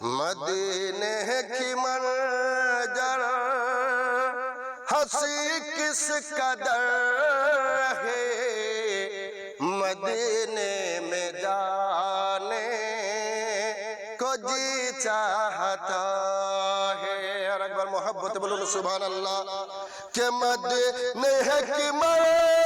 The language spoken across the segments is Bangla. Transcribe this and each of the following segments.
مدینے کی منجر ہسی کس قدر ہے مدینے میں جانے کو جی چاہتا ہے۔ اور اکبر محبت بولو سبحان اللہ، کہ مدینے کی منجر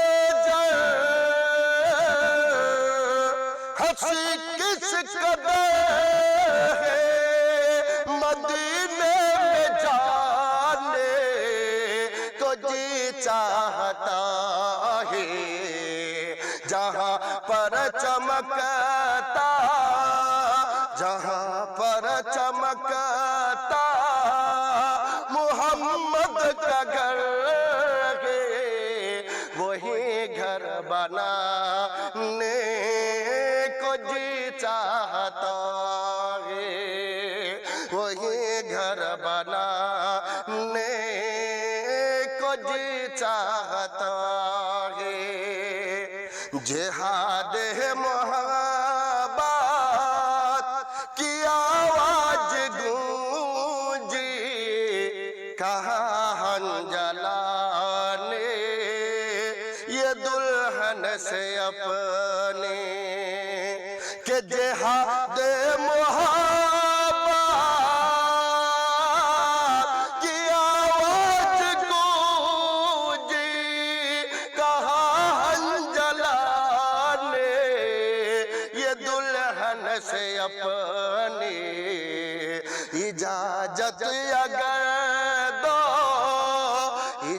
নে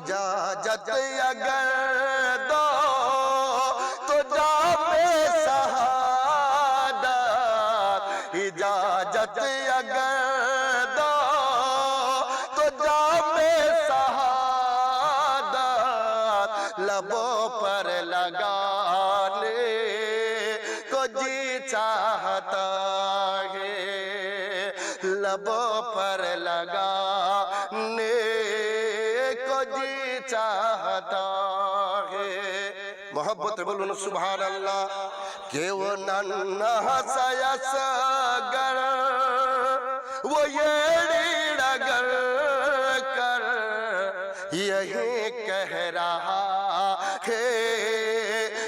ਜਾ ਜਤ ਅਗਰ বলুন সুভান আল্লাহ কেউ নান্না হাসায়া সাগর وہ یہ گر کر یہی کہہ رہا ہے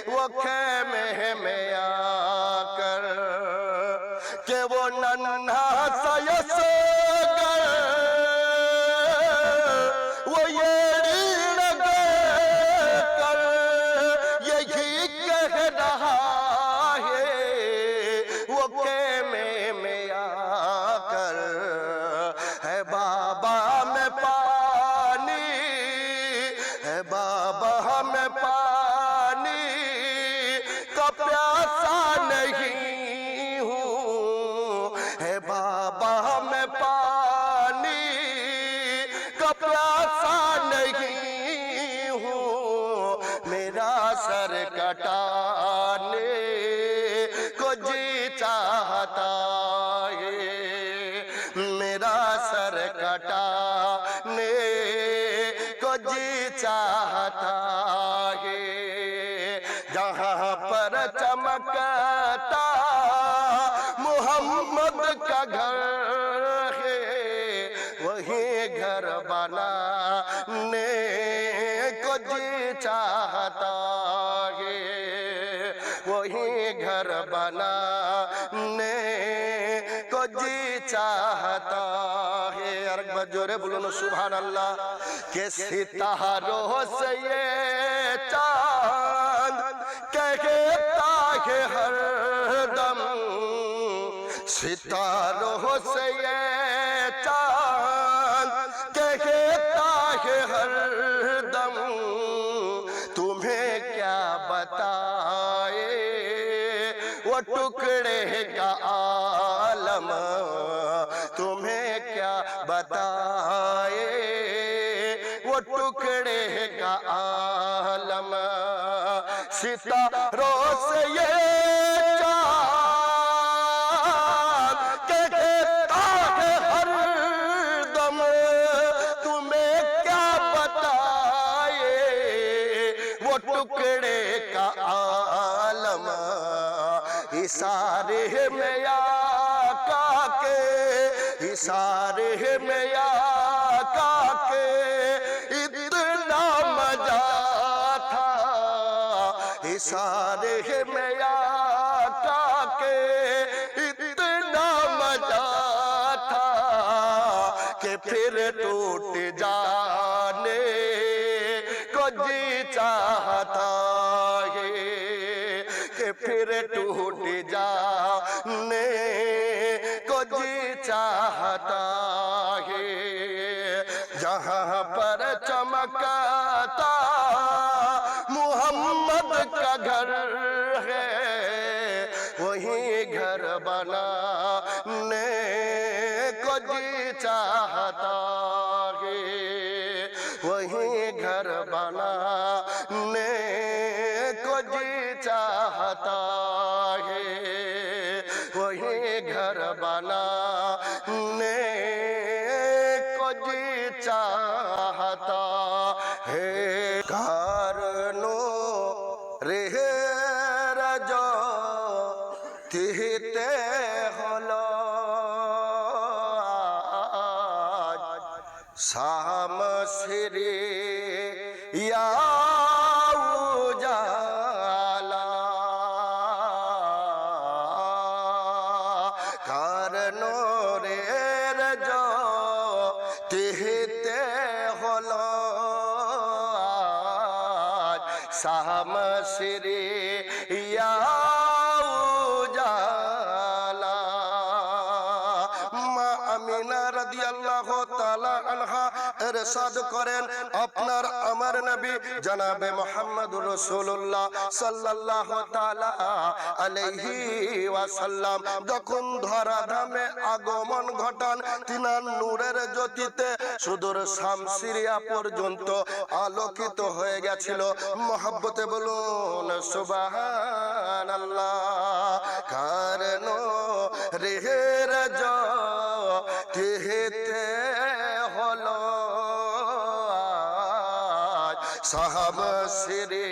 وہ خیمے میں آ کر کہ وہ جہاں پر چمکتا محمد کا گھر ہے وہی گھر بنانے کو جی چاہتا ہے وہی گھر بنانے کو جی چاہتا ہے ارگ بجورے بولو سبحان اللہ کہ ستاروں سے یہ ستاروں سے یہ چاند کہتا ہے ہر دم، تمہیں کیا بتائے؟ وہ ٹکڑے کا عالم، تمہیں کیا بتائے؟ وہ ٹکڑے کا عالم، ستاروں سے یہ حسار میں آقا کے حسار میں آقا کے اتنا مجا تھا۔ حسار میں এরশাদ করেন, আপনার আমার নবী জনাবে মোহাম্মদুর রাসূলুল্লাহ সাল্লাল্লাহু তাআলা আলাইহি ওয়াসাল্লাম। যখন ধরাধামে আগমন ঘটান, তিনার নূরের জ্যোতিতে সুদূর শামসিরিয়া পর্যন্ত আলোকিত হয়ে গেছিল। মহব্বতে বলুন, সুবহানাল্লাহ, কারণ রেহের জ কেহেতে সাহাব সেরে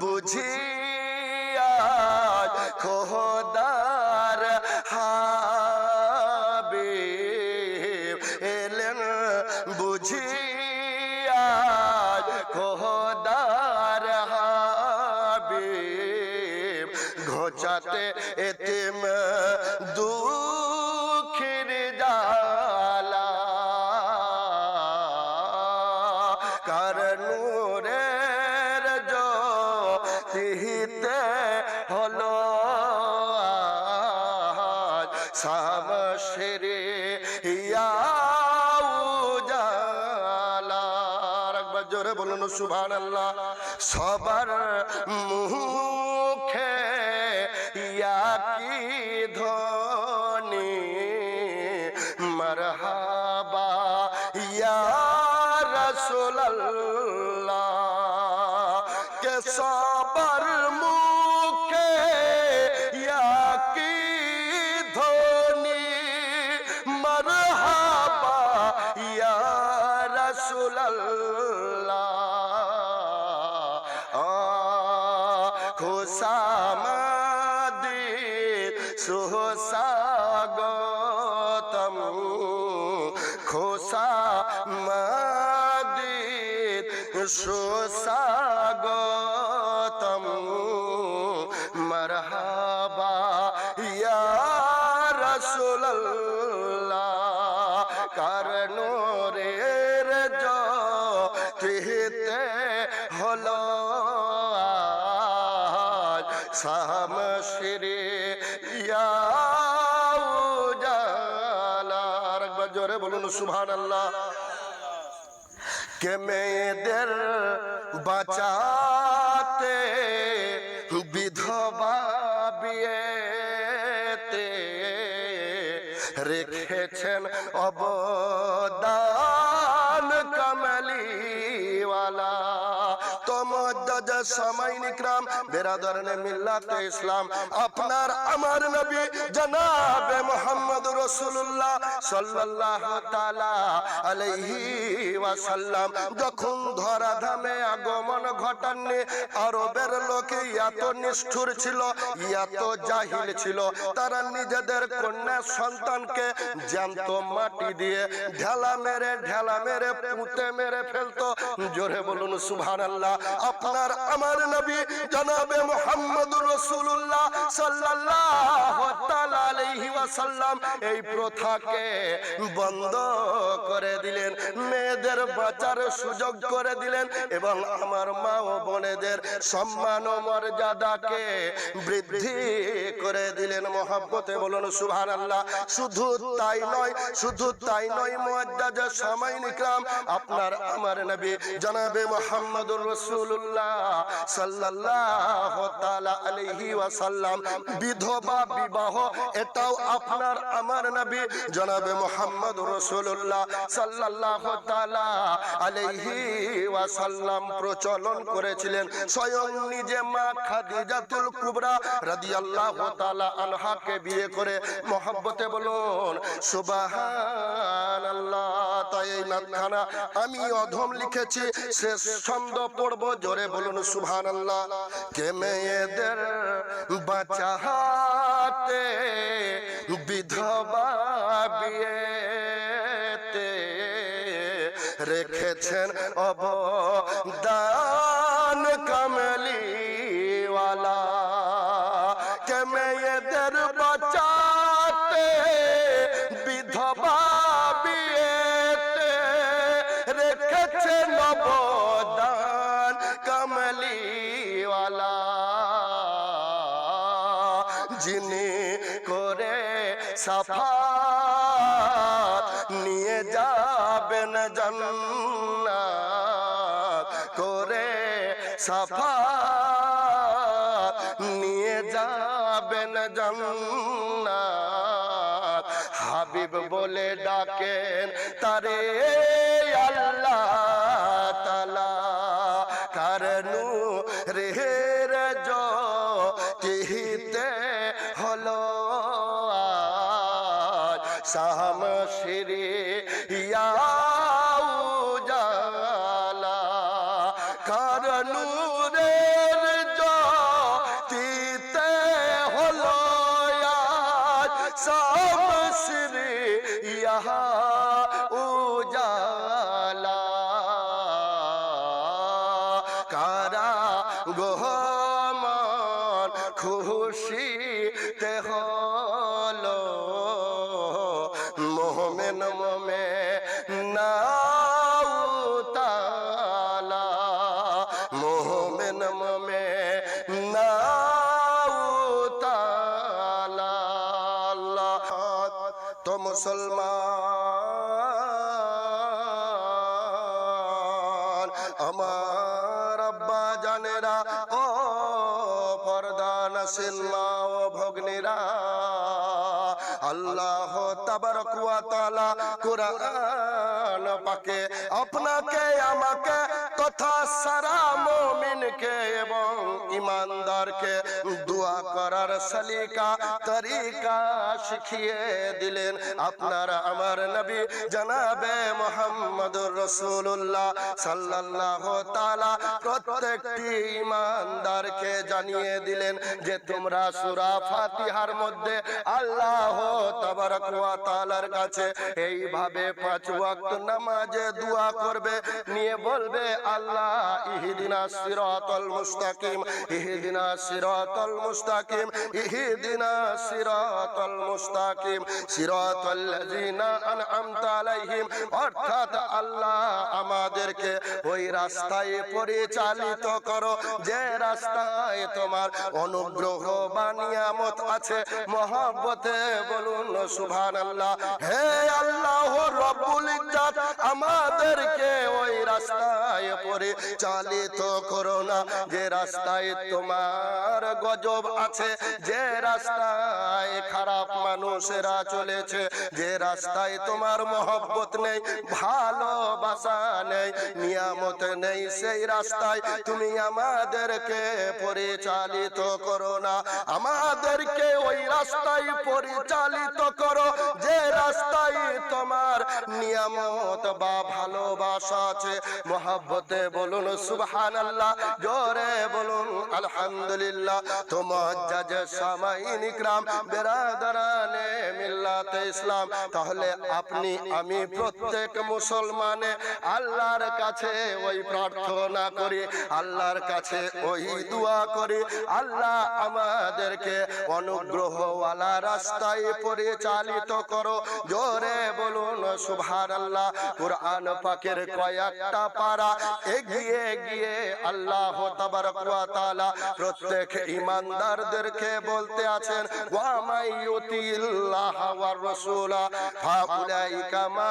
বুঝিয়া কহ আল্লাহ সুসাগতম মারহাবা ইয়া রাসূলুল্লাহ। কারণের জতিতে হলো আজ। শামশিরে ইয়া উজালা আরেকবার জোরে বলুন, সুবহানাল্লাহ। কে মেয়েদের বাঁচাতে, বিধবা বিয়েতে রেখেছেন অবদান কামালিওয়ালা। তমদ্দাজ সময় নিকরাম বেরাদরনে মিল্লাতে ইসলাম। আপনার আমার নবী জনাবে মোহাম্মদ রসুল্লাহ সাল্লাল্লাহু ধামে আগমন ঘটাননি, আরবের লোকে এত নিষ্ঠুর ছিল, এত জাহিল ছিল, তারা নিজেদের কন্যা সন্তানকে জ্যান্ত মাটি দিয়ে ঢেলা মেরে ঢেলা মেরে, পুঁতে মেরে ফেলতো। জোরে বলুন, সুবহানাল্লাহ। আপনার আমার নবী জনাবে রসুল্লাহ ওয়াসাল্লাম এই প্রথাকে বন্ধ করে দিলেন, মেয়েদের বাঁচার সুযোগ করে দিলেন এবং আমার মা ও বোনেদের সম্মান ও মর্যাদাকে বৃদ্ধি করে দিলেন। মহাব্বতে বলুন সুহান আল্লাহ শুধু তাই নয়, শুধু তাই নয় মুআজ্জাজ সময় নিকরাম, আপনার আমার নবী জনাবে মোহাম্মদুর রসুল্লাহ সাল্লাল্লাহু তাআলা আলাইহি ওয়াসাল্লাম। বিধবা বিবাহ, এটাও আপনার, আমার নবী জনাবে মোহাম্মদ মোহাম্মদুর রাসূলুল্লাহ সাল্লাল্লাহু তাআলা আলাইহি ওয়াসাল্লাম প্রচলন করেছিলেন। স্বয়ং নিজে মা খাদিজাতুল কুবরা রাদিয়াল্লাহু তাআলা আনহাকে বিয়ে করে মহব্বতে বলুন, সুবহানাল্লাহ, তাই এই নাতখানা আমি অধম লিখেছি, শেষ ছন্দ পড়ব। জোরে বলুন, সুবহানাল্লাহ, কে মেয়েদের বাঁচাতে বিধবা রেখেছেন অবদান সাফা নিয়ে যাবেন জান্নাত। হাবিব বলে ডাকেন তারে কোরআন পাকে, আপনাকে, আমাকে সারা এবং দোয়া করার তরিকা শিখিয়ে দিলেন আপনার আমার নবী জনাবে মোহাম্মদুর রাসূলুল্লাহ সাল্লাল্লাহু তাআলা। প্রত্যেকটি ইমানদারকে জানিয়ে দিলেন যে তোমরা সূরা ফাতিহার মধ্যে আল্লাহ তাআলার কাছে এইভাবে পাঁচ ওয়াক্ত নামাজে দোয়া করবে, নিয়ে বলবে, আল্লাহ ইহদিনা সিরাতাল মুস্তাকিম, ইহদিনা সিরাতাল মুস্তাকিম, ইহদিনা সিরাতাল মুস্তাকিম, সিরাতাল লাযিনা আনআমতা আলাইহিম, অর্থাৎ আল্লাহ আমাদেরকে ওই রাস্তায় পরিচালিত করো, যে রাস্তায় তোমার অনুগ্রহ বা নিয়ামত আছে, মহব্বতে বলুন, সুবহানাল্লাহ। হে আল্লাহ রব্বুল ইজ্জত, আমাদেরকে ওই রাস্তায় পরিচালিত করো না। যে রাস্তায় তোমার গজব আছে, যে রাস্তায় খারাপ মানুষেরা চলেছে, যে রাস্তায় তোমার মহব্বত নেই, ভালোবাসা নেই নিয়ামত নেই সেই রাস্তায়। তুমি আমাদেরকে পরিচালিত করো না। আমাদেরকে ওই রাস্তায় পরিচালিত করো। যে রাস্তায় তোমার নিয়ামত বা ভালোবাসা আছে বলুন সুবহান আল্লাহ জোরে বলুন আলহামদুলিল্লাহ। তোমার বেরাদারানে মিল্লাতে ইসলাম। তাহলে আপনি, আমি প্রত্যেক মুসলমানে আল্লাহর কাছে ওই প্রার্থনা করি, আল্লাহর কাছে ওই দোয়া করি, আল্লাহ আমাদেরকে অনুগ্রহওয়ালা রাস্তায় পরিচালিত করো। জোরে বলুন সুবহান আল্লাহ কোরআন পাকের কয়েকটা পারা এগিয়ে গিয়ে আল্লাহ ওয়া তাআলা প্রত্যেক ইমানদারদেরকে বলতে আছেন, ওয়া মাই ইউতিল্লাহ ওয়ার রাসূলা, ফাউলাইকা মা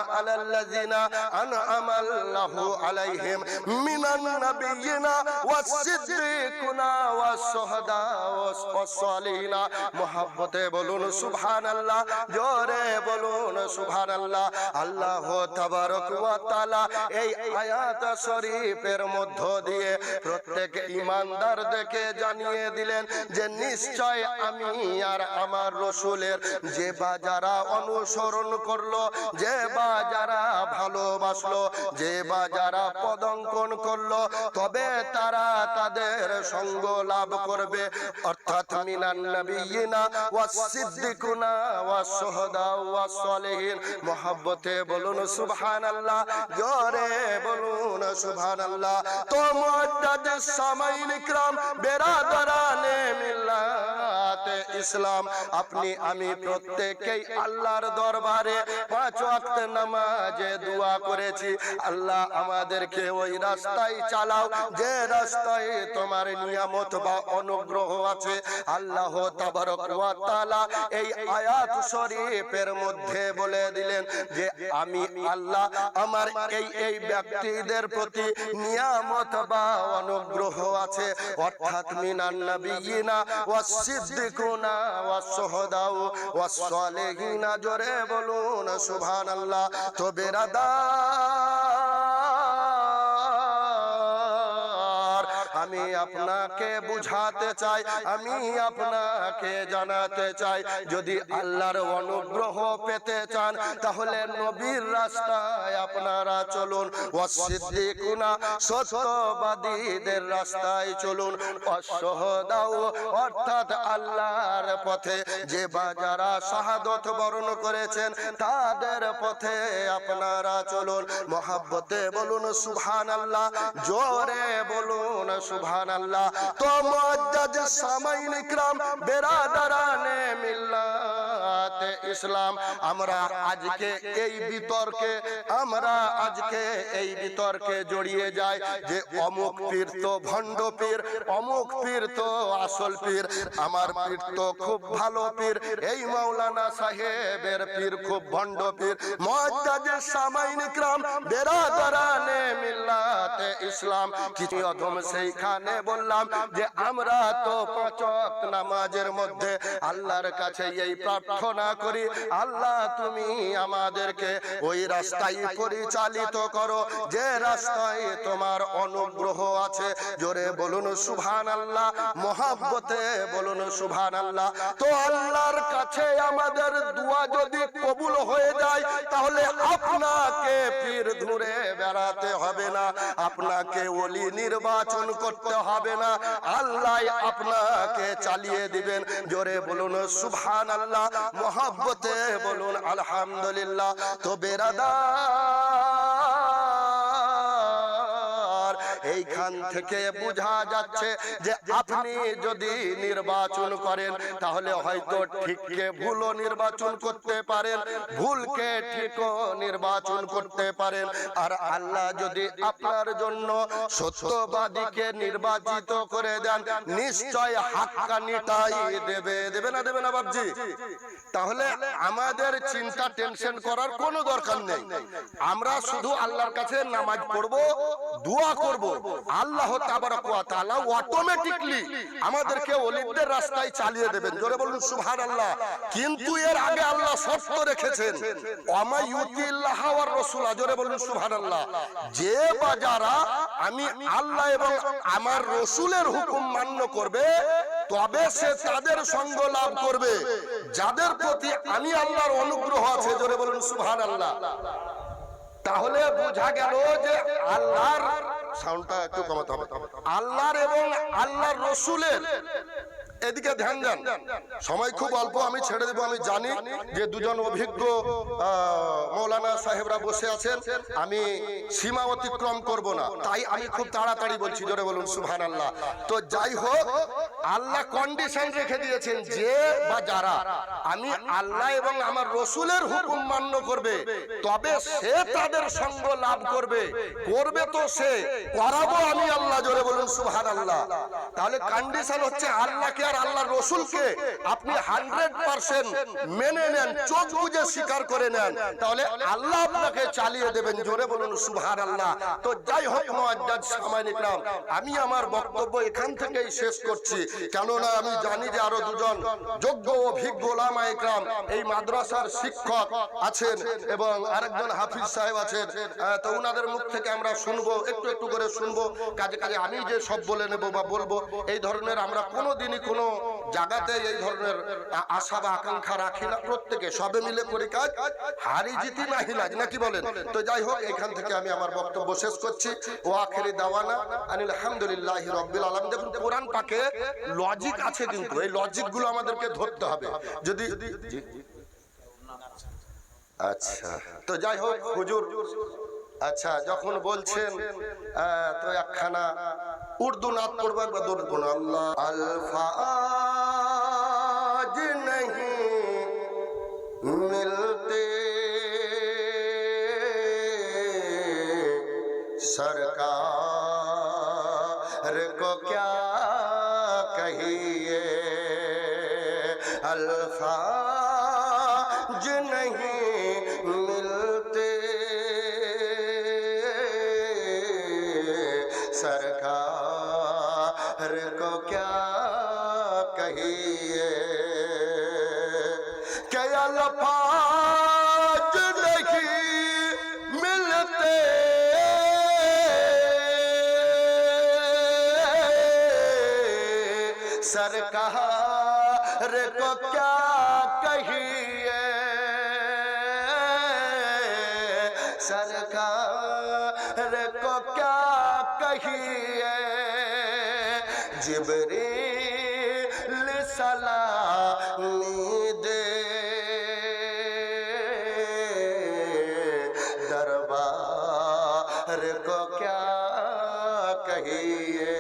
মুহাব্বতে বলুন, সুবহানাল্লাহ, জোরে বলুন, সুবহানাল্লাহ। আল্লাহ ওয়া তাআলা এই আয়াত শরীফের মধ্য দিয়ে প্রত্যেক ইমানদারদেরকে জানিয়ে দিলেন যে, নিশ্চয় আমি আর আমার রসুলের যে বা অনুসরণ করল, যে বা যারা ভালোবাসলো, যে বা যারা পদঙ্কন করল, তবে তারা তাদের সঙ্গ লাভ করবে। অর্থাৎ মিনান নবিয়িনা বলুন সিদ্দিকুনা, ওয়া শুহাদা ওয়া সালেহিন। বলুন, সুবহানাল্লাহ। জোরে বলুন, সুবহানাল্লাহ। তো মুআদ্দাদ সামাইন ইকরাম মিল্লাতে। ইসলাম, আপনি, আমি প্রত্যেকেই আল্লাহর দরবারে পাঁচ ওয়াক্ত নামাজে দোয়া করেছি। আল্লাহ আমাদেরকে ওই রাস্তায় চালাও, যে রাস্তায় তোমার নিয়ামত বা অনুগ্রহ আছে। আল্লাহ তাবারক ওয়া তাআলা এই আয়াত শরীফের মধ্যে বলে দিলেন যে, আমি আল্লাহ আমার এই এই ব্যক্তিদের প্রতি নিয়ামত বা অনুগ্রহ আছে। অর্থাৎ মিনান নবিয়িনা ওয়াস সিদ্দিকুনা ওয়াস শুহাদাউ ওয়াস সালিহিনা জোরে বলুন তো বেরাদার আপনাকে বুঝাতে চাই আমি আপনাকে জানাতে চাই। যদি আল্লাহর অনুগ্রহ পেতে চান তাহলে নবীর রাস্তায় আপনারা চলুন। অসিদ্দিকুনা সত্যবাদীদের রাস্তায় চলুন। অসহদাও অর্থাৎ আল্লাহর পথে যে বাজারা শাহাদত বরণ করেছেন তাদের পথে আপনারা চলুন। মহাব্বতে বলুন সুবহান আল্লাহ জোরে বলুন সুবহান আল্লাহ তো মুআজ্জাজ সামাইন ইকরাম বেরাদারানে মিল্লাতে। ইসলাম, আমরা আজকে এই বিতর্কে, আমরা আজকে এই বিতর্কে জড়িয়ে যাই যে অমুক পীর তো ভণ্ড পীর, অমুক পীর তো আসল পীর। আমার পীর তো খুব ভালো পীর, এই মাওলানা সাহেবের পীর খুব ভণ্ড পীর। মুআজ্জাজ সামাইন ইকরাম, বেরাদারানে মিল্লাতে ইসলাম। কিছু অধম সেইখানে বললাম যে, আমরা তো পাঁচ ওয়াক্ত নামাজের মধ্যে আল্লাহর কাছে এই প্রার্থনা করি। আল্লাহ, তুমি আমাদেরকে ওই রাস্তায় পরিচালিত করো। যে রাস্তায় তোমার অনুগ্রহ আছে, জোরে বলুন সুবহান আল্লাহ মহাব্বতে বলুন সুবহান আল্লাহ তো আল্লাহর কাছে আমাদের দোয়া যদি কবুল হয়ে যায়, তাহলে আপনাকে পীর ধরে বেড়াতে হবে না, আপনাকে ওলি নির্বাচন করতে হবে না। আল্লাহ আপনাকে চালিয়ে দিবেন, জোরে বলুন সুবহান আল্লাহ মোহাব্বতে বলুন আলহামদুলিল্লাহ। তো বেরাদার এইখান থেকে বোঝা যাচ্ছে যে আপনি যদি নির্বাচন করেন, তাহলে হয়তো ঠিককে ভুলও নির্বাচন করতে পারেন, ভুলকে ঠিকও নির্বাচন করতে পারেন। আর আল্লাহ যদি আপনার জন্য সত্যবাদীকে নির্বাচিত করে দেন, নিশ্চয় হাক্কানিটাই দেবে। দেবে না দেবে না বাবজি তাহলে আমাদের চিন্তা, টেনশন করার কোনো দরকার নেই। আমরা শুধু আল্লাহর কাছে নামাজ পড়ব, দোয়া করব। আল্লাহ তাআলা অটোমেটিকলি আমাদেরকে ওলিদের রাস্তায় চালিয়ে দেবেন। জোরে বলুন, সুবহানাল্লাহ। কিন্তু এর আগে আল্লাহ শর্ত রেখেছেন জোরে বলুন, সুবহানাল্লাহ। যে বা যারা আমি আল্লাহ এবং আমার রসুলের হুকুম মান্য করবে, তবে সে তাদের সঙ্গ লাভ করবে। যাদের প্রতি আমি আল্লাহর অনুগ্রহ আছে, জোরে বলুন সুবহান আল্লাহ তাহলে বোঝা গেল যে আল্লাহর সাউন্ডটা একটু কমাতে হবে। আল্লাহর এবং আল্লাহর রসুলের এদিকে ধ্যান দেন। সময় খুব অল্প, আমি ছেড়ে দেবো, আমি জানি যে দুজন অভিজ্ঞ মৌলানা সাহেবরা বসে আছেন। আমি সীমা অতিক্রম করব না। তাই আমি খুব তাড়াতাড়ি বলছি, জোরে বলুন সুবহান আল্লাহ তো যাই হোক, আল্লাহ কন্ডিশন রেখে দিয়েছেন যে বা যারা। আমি আল্লাহ এবং আমার রসুলের হুকুম মান্য করবে। তবে সে তাদের সঙ্গ লাভ করবে। করবে তো সে। করাবো আমি আল্লাহ, জোরে বলুন সুবহান আল্লাহ তাহলে কন্ডিশন হচ্ছে আল্লাহকে আর আল্লাহর রসুলকে আপনি হান্ড্রেড পার্সেন্ট মেনে নেন, চোখ বুঝে স্বীকার করে নেন, তাহলে আল্লাহ আপনাকে চালিয়ে দেবেন, জোরে বলুন সুবহান আল্লাহ তো যাই হোক, মুআজ্জাজ সামাইন ইকরাম আমি আমার বক্তব্য এখান থেকেই শেষ করছি। কেননা আমি জানি যে আরও দুজন যোগ্য অভিজ্ঞ ওলামা ইকরাম এই মাদ্রাসার শিক্ষক আছেন এবং আরেকজন হাফিজ সাহেব আছেন। তো ওনাদের মুখ থেকে আমরা শুনব, একটু একটু করে শুনব। কাজে কাজে আমি যে সব বলে নেব বা বলব, এই ধরনের আমরা কোনো দিনই কোনো জায়গাতে এই ধরনের আশা বা আকাঙ্ক্ষা রাখি না প্রত্যেকে, সবে মিলে করি কাজ। হারি জিতি না হিলাজ নাকি বলেন? তো যাই হোক, এখান থেকে আমি আমার বক্তব্য শেষ করছি। ও আখেরি দাওয়ানা আনিল আলহামদুলিল্লাহ রব্বিল আলামিন। দেখুন, কোরআন পাকে লজিক আছে কিন্তু, এই লজিকগুলো আমাদেরকে ধরতে হবে। যদি আচ্ছা তো যাই হোক, হুজুর আচ্ছা যখন বলছেন আহ, তো একখানা উর্দু নাত পড়বো একবার দৌড় কোনো আল্লাহ আলফাজ नहीं मिलते सरकार को क्या सरकार को क्या कहिए क्या अल्फाज جبریل سلامی دے دربار کو کیا کہیے؟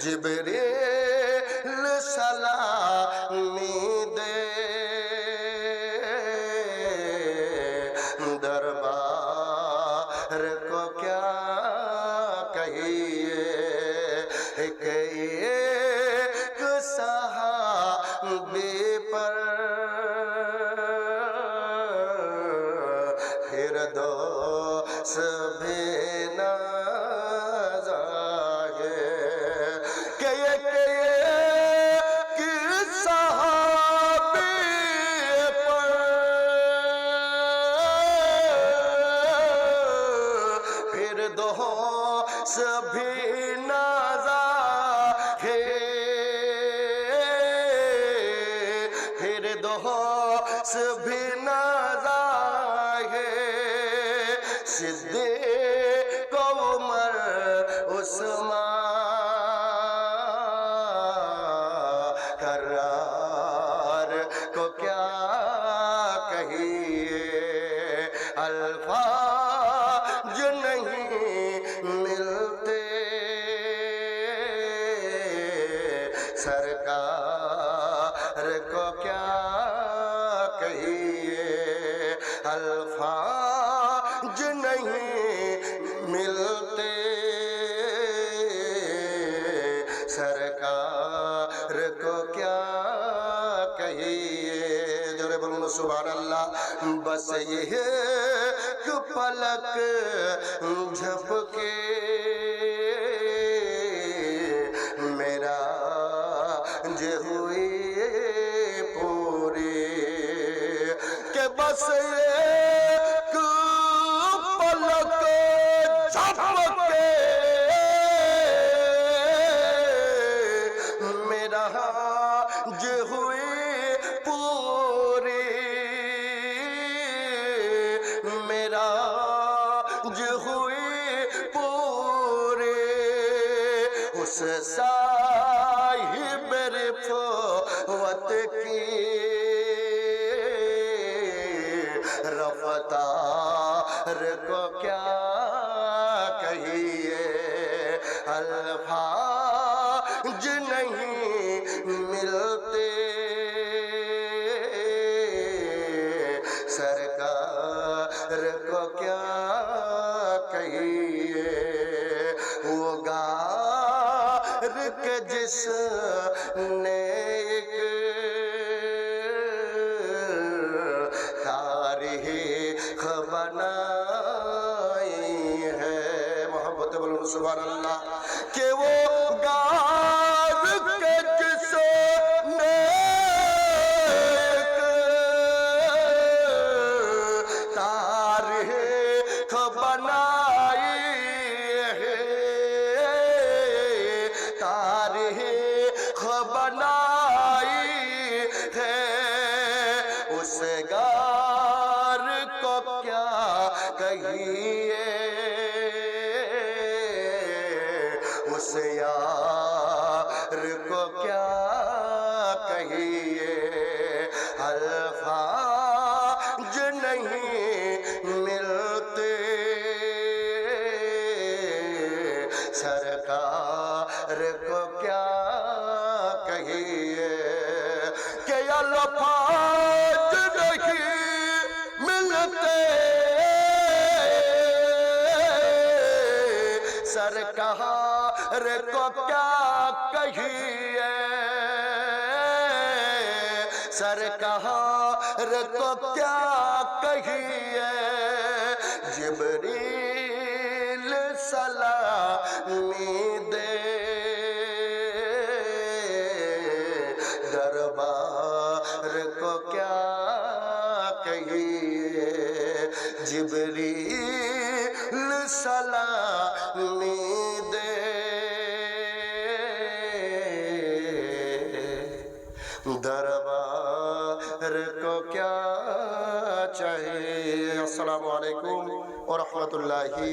جبریل سلامی دے دربار کو کیا نہیں ملتے۔ سرکار کو کیا کہیے؟ جورے بولوں سبحان اللہ بس یہ پلک جھپکے۔ میرا جو ہوئی پوری، کہ بس یہ آج ہوئے پورے۔ میرا آج ہوئے پورے۔ اس صاحب فوت کی رفتار کو کیا کہیے؟ الفاظ نہیں जिस ने एक तारीख बनाई है मोहब्बत बोलो सुभान अल्लाह के वो अल्फाज नहीं मिलते सरकार को क्या कहिए রহমতুল্লাহি